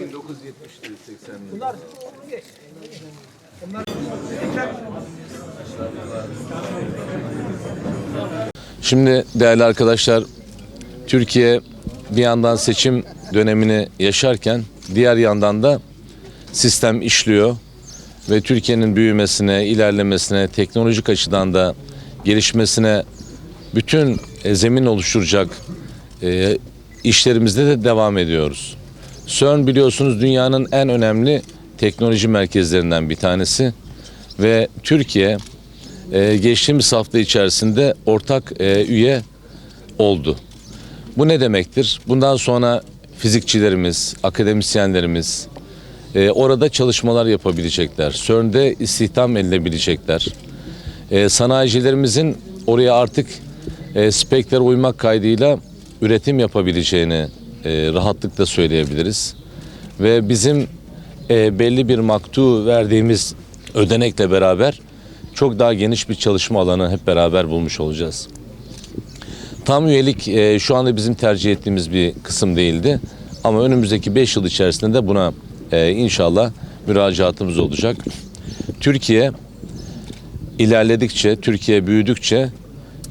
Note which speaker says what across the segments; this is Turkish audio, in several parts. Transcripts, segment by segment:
Speaker 1: 1970'li 80'li.
Speaker 2: Bunlar geç. Bunlar
Speaker 3: Şimdi değerli arkadaşlar, Türkiye bir yandan seçim dönemini yaşarken diğer yandan da sistem işliyor ve Türkiye'nin büyümesine, ilerlemesine, teknolojik açıdan da gelişmesine bütün e, zemin oluşturacak e, işlerimizde de devam ediyoruz. CERN biliyorsunuz dünyanın en önemli teknoloji merkezlerinden bir tanesi ve Türkiye e, geçtiğimiz hafta içerisinde ortak e, üye oldu. Bu ne demektir? Bundan sonra fizikçilerimiz, akademisyenlerimiz e, orada çalışmalar yapabilecekler. CERN'de istihdam edilebilecekler. Sanayicilerimizin oraya artık e, speklere uymak kaydıyla üretim yapabileceğini e, rahatlıkla söyleyebiliriz. Ve bizim e, belli bir maktu verdiğimiz ödenekle beraber çok daha geniş bir çalışma alanı hep beraber bulmuş olacağız. Tam üyelik e, şu anda bizim tercih ettiğimiz bir kısım değildi. Ama önümüzdeki 5 yıl içerisinde de buna e, inşallah müracaatımız olacak. Türkiye ilerledikçe, Türkiye büyüdükçe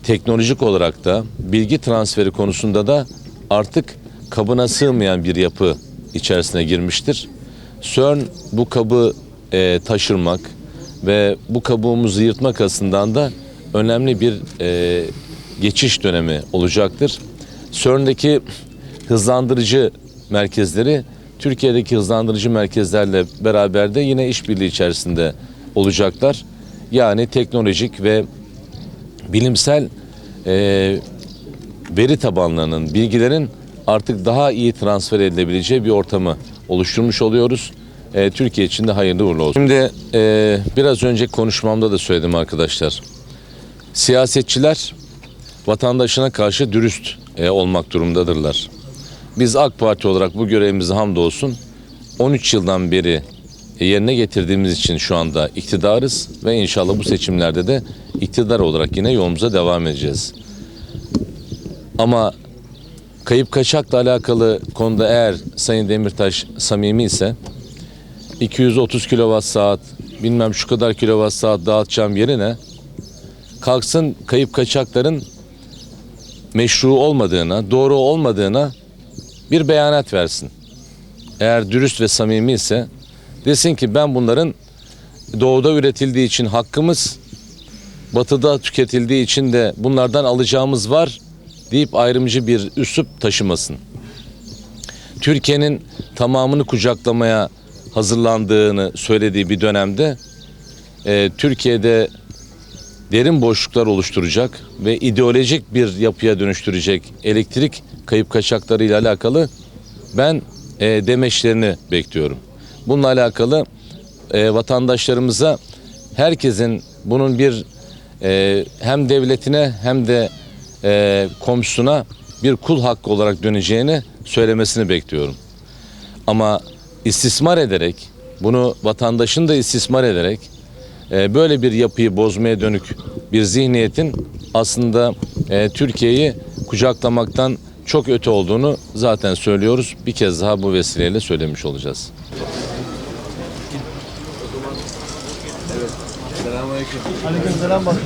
Speaker 3: teknolojik olarak da bilgi transferi konusunda da artık kabına sığmayan bir yapı içerisine girmiştir. CERN bu kabı e, taşırmak ve bu kabuğumuzu yırtmak açısından da önemli bir e, geçiş dönemi olacaktır. CERN'deki hızlandırıcı merkezleri Türkiye'deki hızlandırıcı merkezlerle beraber de yine işbirliği içerisinde olacaklar. Yani teknolojik ve bilimsel e, veri tabanlarının, bilgilerin artık daha iyi transfer edilebileceği bir ortamı oluşturmuş oluyoruz. E, Türkiye için de hayırlı uğurlu olsun. Şimdi e, biraz önce konuşmamda da söyledim arkadaşlar. Siyasetçiler vatandaşına karşı dürüst e, olmak durumdadırlar. Biz AK Parti olarak bu görevimizi hamdolsun 13 yıldan beri yerine getirdiğimiz için şu anda iktidarız ve inşallah bu seçimlerde de iktidar olarak yine yolumuza devam edeceğiz. Ama kayıp kaçakla alakalı konuda eğer Sayın Demirtaş samimi ise 230 kilowatt saat bilmem şu kadar kilowatt saat dağıtacağım yerine kalksın kayıp kaçakların meşru olmadığına, doğru olmadığına bir beyanat versin. Eğer dürüst ve samimi ise desin ki ben bunların doğuda üretildiği için hakkımız, batıda tüketildiği için de bunlardan alacağımız var deyip ayrımcı bir üslup taşımasın. Türkiye'nin tamamını kucaklamaya hazırlandığını söylediği bir dönemde e, Türkiye'de derin boşluklar oluşturacak ve ideolojik bir yapıya dönüştürecek elektrik kayıp kaçaklarıyla alakalı ben e, demeçlerini bekliyorum. Bununla alakalı e, vatandaşlarımıza herkesin bunun bir e, hem devletine hem de e, komşusuna bir kul hakkı olarak döneceğini söylemesini bekliyorum. Ama istismar ederek, bunu vatandaşın da istismar ederek e, böyle bir yapıyı bozmaya dönük bir zihniyetin aslında e, Türkiye'yi kucaklamaktan çok öte olduğunu zaten söylüyoruz. Bir kez daha bu vesileyle söylemiş olacağız.
Speaker 1: Selamünaleyküm.
Speaker 2: Aleykümselam bakın.